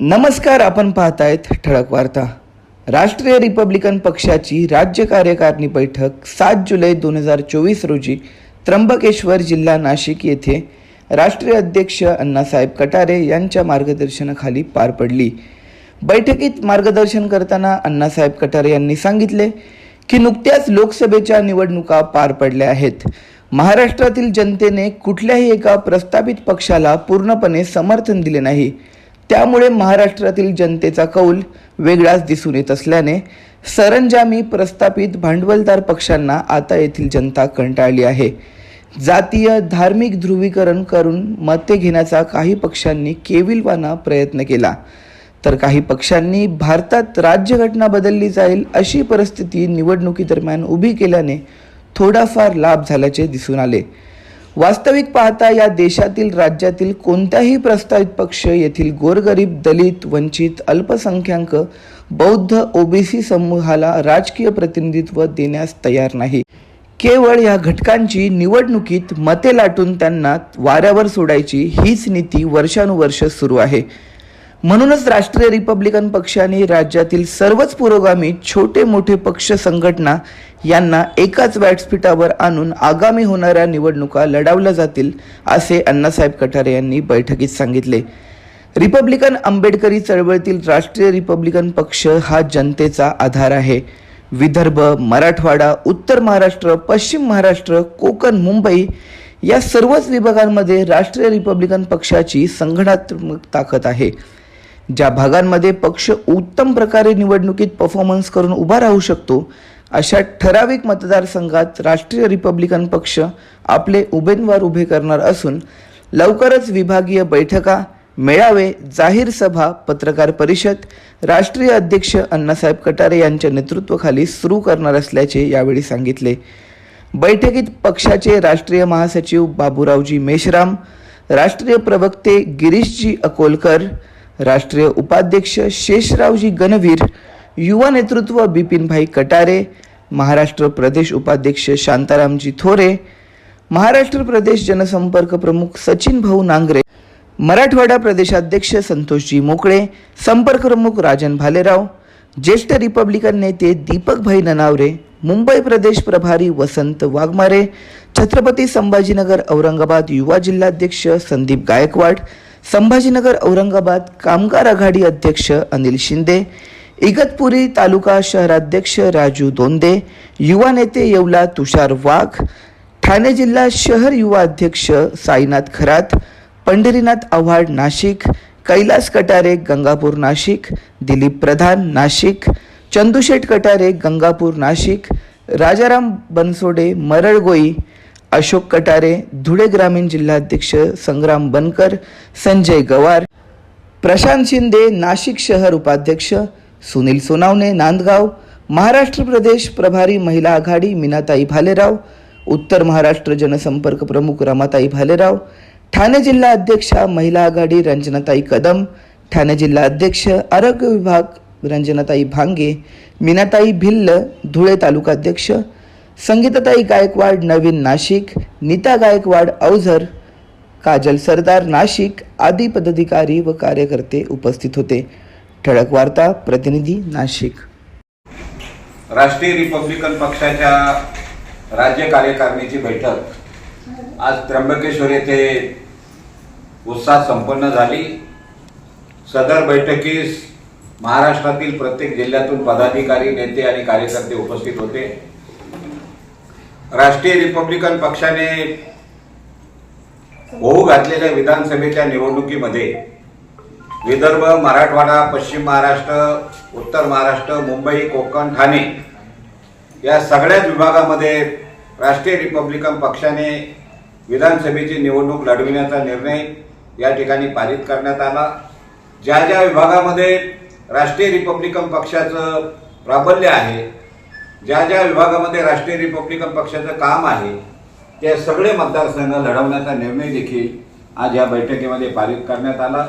नमस्कार आपण पाहतायत ठळक वार्ता. राष्ट्रीय रिपब्लिकन पक्षाची राज्य कार्यकारिणी बैठक सात जुलै दोन हजार चोवीस रोजी त्र्यंबकेश्वर जिल्हा नाशिक येथे राष्ट्रीय अध्यक्ष अण्णासाहेब कटारे यांच्या मार्गदर्शनाखाली पार पडली. बैठकीत मार्गदर्शन करताना अण्णासाहेब कटारे यांनी सांगितले की नुकत्याच लोकसभेच्या निवडणुका पार पडल्या आहेत. महाराष्ट्रातील जनतेने कुठल्याही एका प्रस्थापित पक्षाला पूर्णपणे समर्थन दिले नाही. त्यामुळे महाराष्ट्रातील जनतेचा कौल वेगळाच दिसून येत असल्याने सरंजामी प्रस्थापित भांडवलदार पक्षांना आता येथील जनता कंटाळली आहे. जातीय धार्मिक ध्रुवीकरण करून मते घेण्याचा काही पक्षांनी केविलवाना प्रयत्न केला. तर काही पक्षांनी भारतात राज्यघटना बदलली जाईल अशी परिस्थिती निवडणुकीदरम्यान उभी केल्याने थोडाफार लाभ झाल्याचे दिसून आले. वास्तविक पाहता या देशातील राज्यातील कोणताही प्रस्तावित पक्ष येथील गोरगरीब दलित वंचित अल्पसंख्याक बौद्ध ओबीसी समूहाला राजकीय प्रतिनिधित्व देण्यास तयार नाही. केवळ या घटकांची निवडणुकीत मते लाटून त्यांना वाऱ्यावर सोडायची हीच नीती वर्षानुवर्ष सुरू आहे. म्हणूनच राष्ट्रीय रिपब्लिकन पक्षाने राज्यातील सर्वच पुरोगामी छोटे मोठे पक्ष संघटना यांना एकाच व्यासपीठावर आणून आगामी होणाऱ्या निवडणुका लढवल्या जातील असे अण्णासाहेब कठारे यांनी बैठकीत सांगितले. रिपब्लिकन आंबेडकरी चळवळीतील राष्ट्रीय रिपब्लिकन पक्ष हा जनतेचा आधार आहे. विदर्भ मराठवाडा उत्तर महाराष्ट्र पश्चिम महाराष्ट्र कोकण मुंबई या सर्वच विभागांमध्ये राष्ट्रीय रिपब्लिकन पक्षाची संघटनात्मक ताकद आहे. ज्या भागांमध्ये पक्ष उत्तम प्रकारे निवडणुकीत परफॉर्मन्स करून उभा राहू शकतो अशा ठराविक मतदारसंघात राष्ट्रीय रिपब्लिकन पक्ष आपले उमेदवार उभे करणार असून लवकरच विभागीय बैठका मेळावे जाहीर सभा पत्रकार परिषद राष्ट्रीय अध्यक्ष अण्णासाहेब कटारे यांच्या नेतृत्वाखाली सुरू करणार असल्याचे यावेळी सांगितले. बैठकीत पक्षाचे राष्ट्रीय महासचिव बाबूरावजी मेश्राम राष्ट्रीय प्रवक्ते गिरीशजी अकोलकर राष्ट्रीय उपाध्यक्ष शेषरावजी गणवीर युवा नेतृत्व बिपिनभाई कटारे महाराष्ट्र प्रदेश उपाध्यक्ष शांतारामजी थोरे महाराष्ट्र प्रदेश जनसंपर्क प्रमुख सचिन भाऊ नांगरे मराठवाडा प्रदेशाध्यक्ष संतोषजी मोकळे संपर्क प्रमुख राजन भालेराव ज्येष्ठ रिपब्लिकन नेते दीपकभाई ननावरे मुंबई प्रदेश प्रभारी वसंत वाघमारे छत्रपती संभाजीनगर औरंगाबाद युवा जिल्हाध्यक्ष संदीप गायकवाड संभाजीनगर औरंगाबाद कामगार आघाडी अध्यक्ष अनिल शिंदे इगतपुरी तालुका शहराध्यक्ष राजू दोंदे युवा नेते येवला तुषार वाघ ठाणे जिल्हा शहर युवा अध्यक्ष साईनाथ खरात पंढरीनाथ आव्हाड नाशिक कैलास कटारे गंगापूर नाशिक दिलीप प्रधान नाशिक चंदुशेठ कटारे गंगापूर नाशिक राजाराम बनसोडे मरळगोई अशोक कटारे धुळे ग्रामीण जिल्हाध्यक्ष संग्राम बनकर संजय गवार प्रशांत शिंदे नाशिक शहर उपाध्यक्ष सुनील सोनावणे नांदगाव महाराष्ट्र प्रदेश प्रभारी महिला आघाडी मीनाताई भालेराव उत्तर महाराष्ट्र जनसंपर्क प्रमुख रमाताई भालेराव ठाणे जिल्हा अध्यक्षा महिला आघाडी रंजनाताई कदम ठाणे जिल्हा अध्यक्ष आरोग्य विभाग रंजनाताई भांगे मीनाताई भिल्ल धुळे तालुकाध्यक्ष संगीतताई गायकवाड नवीन नाशिक. नीता गायकवाड अवझर काजल सरदार नाशिक. आदी पदाधिकारी व कार्यकर्ते उपस्थित होते. ठळक वार्ता प्रतिनिधी नाशिक. राष्ट्रीय रिपब्लिकन पक्षाच्या राज्य कार्यकारिणीची बैठक. आज त्र्यंबकेश्वर येथे उत्साहात संपन्न झाली. सदर बैठकीस महाराष्ट्रातील प्रत्येक जिल्ह्यातून पदाधिकारी नेते आणि कार्यकर्ते उपस्थित होते. राष्ट्रीय रिपब्लिकन पक्षाने होऊ घातलेल्या विधानसभेच्या निवडणुकीमध्ये विदर्भ मराठवाडा पश्चिम महाराष्ट्र उत्तर महाराष्ट्र मुंबई कोकण ठाणे या सगळ्याच विभागामध्ये राष्ट्रीय रिपब्लिकन पक्षाने विधानसभेची निवडणूक लढविण्याचा निर्णय या ठिकाणी पारित करण्यात आला. ज्या ज्या विभागामध्ये राष्ट्रीय रिपब्लिकन पक्षाचं प्राबल्य आहे ज्या ज्या विभागामध्ये राष्ट्रीय रिपब्लिकन पक्षाचं काम आहे ते सगळे मतदारसंघ लढवण्याचा निर्णय देखील आज या बैठकीमध्ये पारित करण्यात आला.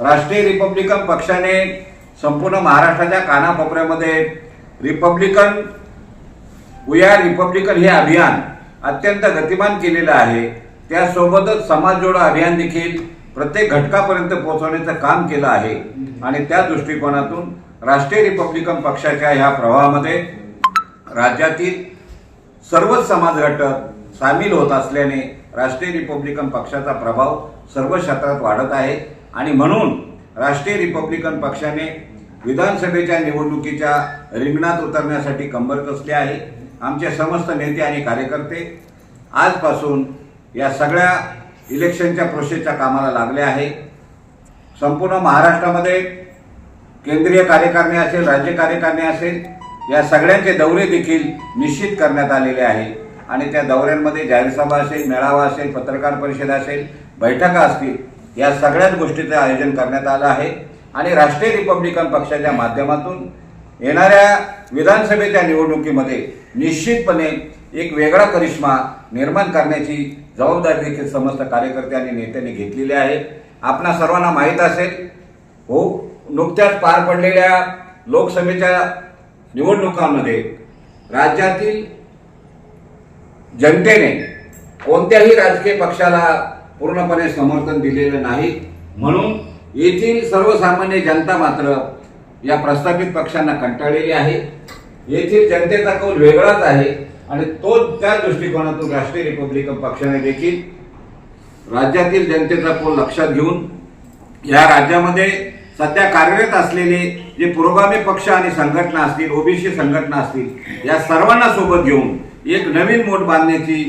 राष्ट्रीय रिपब्लिकन पक्षाने संपूर्ण महाराष्ट्राच्या कानाकोपऱ्यामध्ये रिपब्लिकन वी आर रिपब्लिकन हे अभियान अत्यंत गतिमान केलेलं आहे. त्यासोबतच समाज जोडो अभियान देखील प्रत्येक घटकापर्यंत पोहोचवण्याचं काम केलं आहे. आणि त्या दृष्टिकोनातून राष्ट्रीय रिपब्लिकन पक्षाच्या ह्या प्रवाहामध्ये राज्यातील सर्वच समाज घटक सामील होत असल्याने राष्ट्रीय रिपब्लिकन पक्षाचा प्रभाव सर्व क्षेत्रात वाढत आहे. आणि म्हणून राष्ट्रीय रिपब्लिकन पक्षाने विधानसभेच्या निवडणुकीच्या रिंगणात उतरण्यासाठी कंबर कसली आहे? आमचे समस्त नेते आणि कार्यकर्ते आजपासून या सगळ्या इलेक्शनच्या प्रोसेसच्या कामाला लागले आहे. संपूर्ण महाराष्ट्रामध्ये केंद्रीय कार्यकारिणी असेल राज्य कार्यकारिणी असेल या सगळ्यांचे दौरे देखील निश्चित करण्यात आलेले आहे आणि त्या दौऱ्यांमध्ये जाहीर सभा असेल मेळावा असेल पत्रकार परिषद असेल बैठका असतील या सगळ्याच गोष्टीचं आयोजन करण्यात आलं आहे. आणि राष्ट्रीय रिपब्लिकन पक्षाच्या माध्यमातून येणाऱ्या विधानसभेच्या निवडणुकीमध्ये निश्चितपणे एक वेगळा करिश्मा निर्माण करण्याची जबाबदारी देखील समस्त कार्यकर्ते आणि नेत्यांनी घेतलेली आहे. आपणा सर्वांना माहीत असेल हो नुकत्याच पार पडलेल्या लोकसभेच्या निवडणुकांमध्ये राज्यातील जनतेने कोणत्याही राजकीय पक्षाला पूर्णपणे समर्थन दिलेलं नाही. म्हणून येथील सर्वसामान्य जनता मात्र या प्रस्थापित पक्षांना कंटाळलेली आहे. येथील जनतेचा कौल वेगळाच आहे आणि तो त्या दृष्टिकोनातून राष्ट्रीय रिपब्लिकन पक्षाने देखील राज्यातील जनतेचा कौल लक्षात घेऊन या राज्यामध्ये सध्या कार्यरत असलेले जे पुरोगामी पक्ष आणि संघटना असतील ओबीसी संघटना असतील या सर्वांना सोबत घेऊन एक नवीन मोठ बांधण्याची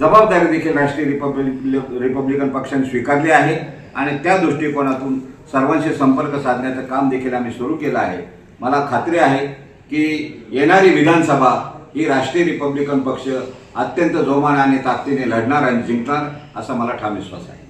जबाबदारी देखील राष्ट्रीय रिपब्लिक रिपब्लिकन पक्षाने स्वीकारली आहे. आणि त्या दृष्टिकोनातून सर्वांशी संपर्क साधण्याचं काम देखील आम्ही सुरू केलं आहे. मला खात्री आहे की येणारी विधानसभा ही राष्ट्रीय रिपब्लिकन पक्ष अत्यंत जोमाने आणि ताकदीने लढणार आणि जिंकणार असा मला ठाम विश्वास आहे.